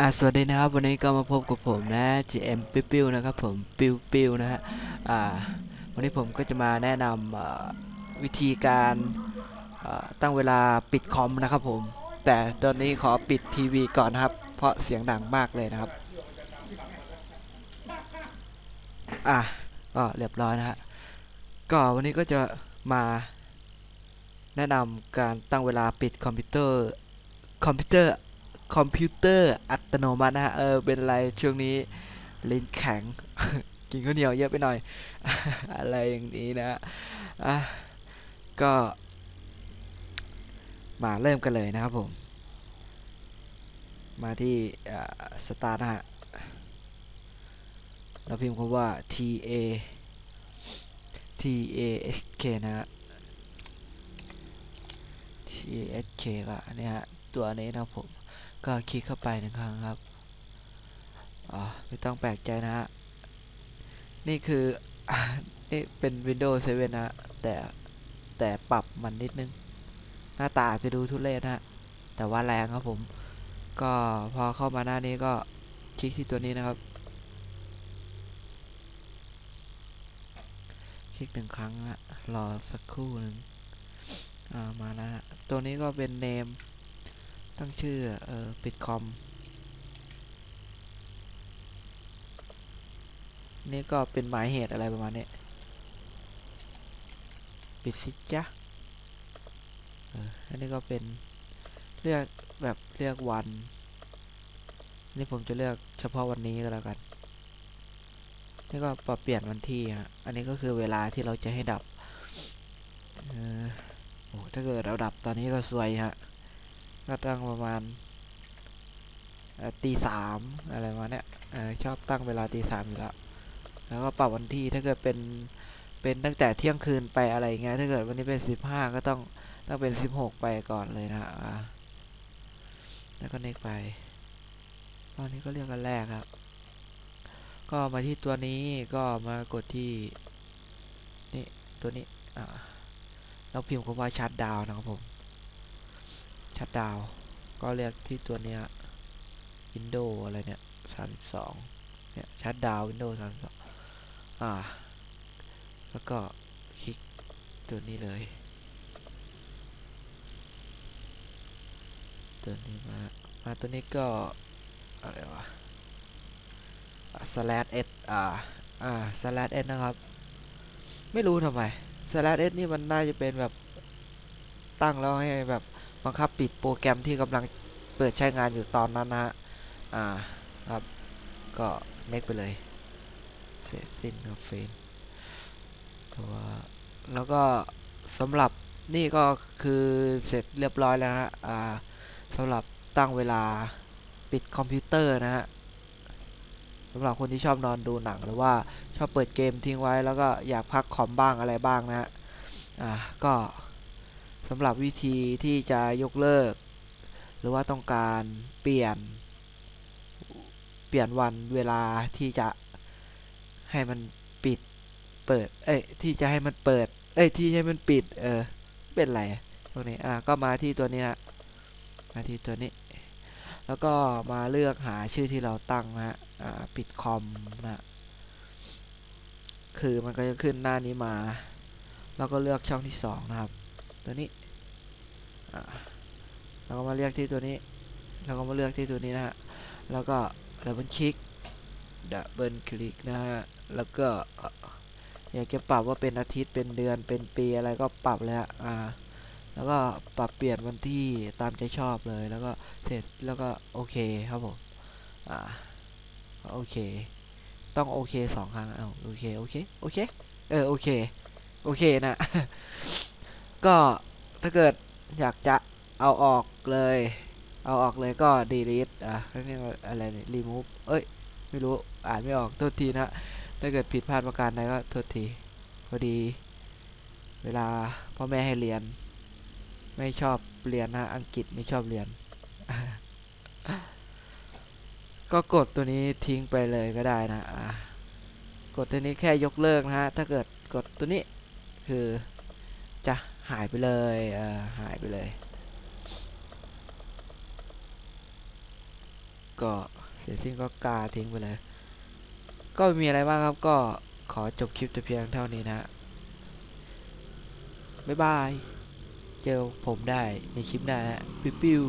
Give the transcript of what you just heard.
อ่าสวัสดีนะครับวันนี้ก็มาพบกับผมนะ GM ปิ้วปิ้วนะครับผมปิ้วปิ้วนะฮะอ่าวันนี้ผมก็จะมาแนะนำวิธีการตั้งเวลาปิดคอมนะครับผม แต่ตอนนี้ขอปิดทีวีก่อนนะครับ เพราะเสียงดังมากเลยนะครับอะก็เรียบร้อยนะฮะก็วันนี้ก็จะมาแนะนำการตั้งเวลาปิดคอมพิวเตอร์คอมพิวเตอร์ คอมพิวเตอร์อัตโนมัตินะฮะเออเป็นอะไรช่วงนี้เลิ้นแข็ง กินข้าวเหนียวเยอะไปหน่อย อะไรอย่างนี้นะฮะอะก็ มาเริ่มกันเลยนะครับผม มาที่สตาร์ทนะฮะแล้วพิมพ์คำว่า T A T A S K นะฮะ T A S K ก็เนี่ยฮะ ตัวนี้นะครับผม ก็คลิกเข้าไปหนึ่งครั้งครับอ๋อไม่ต้องแปลกใจนะฮะนี่คือนี่เป็น Windows 7 นะฮะแต่แต่ปรับมันนิดนึง หน้าตาอาจจะดูทุเรศนะฮะแต่ว่าแรงครับผม ก็พอเข้ามาหน้านี้ก็คลิกที่ตัวนี้นะครับ คลิกหนึ่งครั้งฮะรอสักครู่หนึ่งอ่ามาแล้วฮะตัวนี้ก็เป็น name ตั้งชื่อ เออปิดคอม นี่ก็เป็นหมายเหตุอะไรประมาณนี้ ปิดสิจ๊ะอออันนี้ก็เป็นเลือกแบบเลือกวัน นี่ผมจะเลือกเฉพาะวันนี้ก็แล้วกัน นี่ก็ปรับเปลี่ยนวันที่ฮะ อันนี้ก็คือเวลาที่เราจะให้ดับ เออโอ้ถ้าเกิดเราดับตอนนี้ก็สวยฮะ ก็ตั้งประมาณตีสามอะไรมาเนี้ยชอบตั้งเวลาตีสามอยู่แล้ว แล้วก็ปรับวันที่ถ้าเกิดเป็นเป็นตั้งแต่เที่ยงคืนไปอะไรเงี้ยถ้าเกิดวันนี้เป็นสิบห้าก็ต้องต้องเป็นสิบหกไปก่อนเลยนะอ่าแล้วก็เน็กไป ตอนนี้ก็เรียกกันแรกครับ ก็มาที่ตัวนี้ก็มากดที่นี่ตัวนี้อ่าเราพิมพ์คำว่าชัดดาวนะครับผม ชัดดาว ก็เรียกที่ตัวเนี้ย Windows อะไรเนี่ย32เนี่ยชัดดาว Windows 32อ่า แล้วก็คลิกตัวนี้เลย ตัวนี้มา มาตัวนี้ก็ อะไรวะ slash s อ่า อ่า slash s นะครับ ไม่รู้ทำไม slash s นี่มันน่าจะเป็นแบบตั้งแล้วให้แบบ บังคับปิดโปรแกรมที่กำลังเปิดใช้งานอยู่ตอนนั้นนะฮะอ่าครับก็เน็กไปเลยเสร็จสิ้นครับเฟนตัวแล้วก็สำหรับนี่ก็คือเสร็จเรียบร้อยแล้วฮะอ่าสำหรับตั้งเวลาปิดคอมพิวเตอร์นะฮะสำหรับคนที่ชอบนอนดูหนังหรือว่าชอบเปิดเกมทิ้งไว้แล้วก็อยากพักคอมบ้างอะไรบ้างนะฮะอ่าก็ สำหรับวิธีที่จะยกเลิก หรือว่าต้องการเปลี่ยน เปลี่ยนวันเวลาที่จะให้มันปิด เปิด เอ้ย ที่จะให้มันเปิด เอ้ย ที่ให้มันปิด เออ เป็นไรตรงนี้ อะ ก็มาที่ตัวนี้ฮะมาที่ตัวนี้ แล้วก็มาเลือกหาชื่อที่เราตั้งนะฮะ อ่า ปิดคอมนะ คือมันก็จะขึ้นหน้านี้มา แล้วก็เลือกช่องที่สองนะครับ ตัวนี้อ่าก็มาเลือกที่ตัวนี้แล้วก็มาเลือกที่ตัวนี้นะฮะแล้วก็ดับเบิลคลิกดับเบิลคลิกนะฮะแล้วก็อยากจะปรับว่าเป็นอาทิตย์เป็นเดือนเป็นปีอะไรก็ปรับเลยฮะอ่าแล้วก็ปรับเปลี่ยนวันที่ตามใจชอบเลย แล้วก็เสร็จแล้วก็โอเคครับผมอ่าโอเค ต้องโอเคสองครั้งเอาโอเคโอเคโอเคเออโอเคโอเคนะ ก็ถ้าเกิดอยากจะเอาออกเลย เอาออกเลยก็ delete อะเรียกว่าอะไรนี่ remove เอ้ย ไม่รู้ อ่านไม่ออก โทษทีนะ ถ้าเกิดผิดพลาดประการใดก็โทษที พอดี เวลาพ่อแม่ให้เรียน ไม่ชอบเรียนนะ อังกฤษไม่ชอบเรียน ก็กดตัวนี้ทิ้งไปเลยก็ได้นะะกดตัวนี้แค่ยกเลิกนะฮะ ถ้าเกิดกดตัวนี้คือจะ หายไปเลยเออหายไปเลย ก็เสร็จสิ้นก็กาทิ้งไปเลย ก็ไม่มีอะไรมากครับก็ขอจบคลิปแต่เพียงเท่านี้นะฮะบ๊ายบาย เจอผมได้ในคลิปหน้าฮะปิ้ว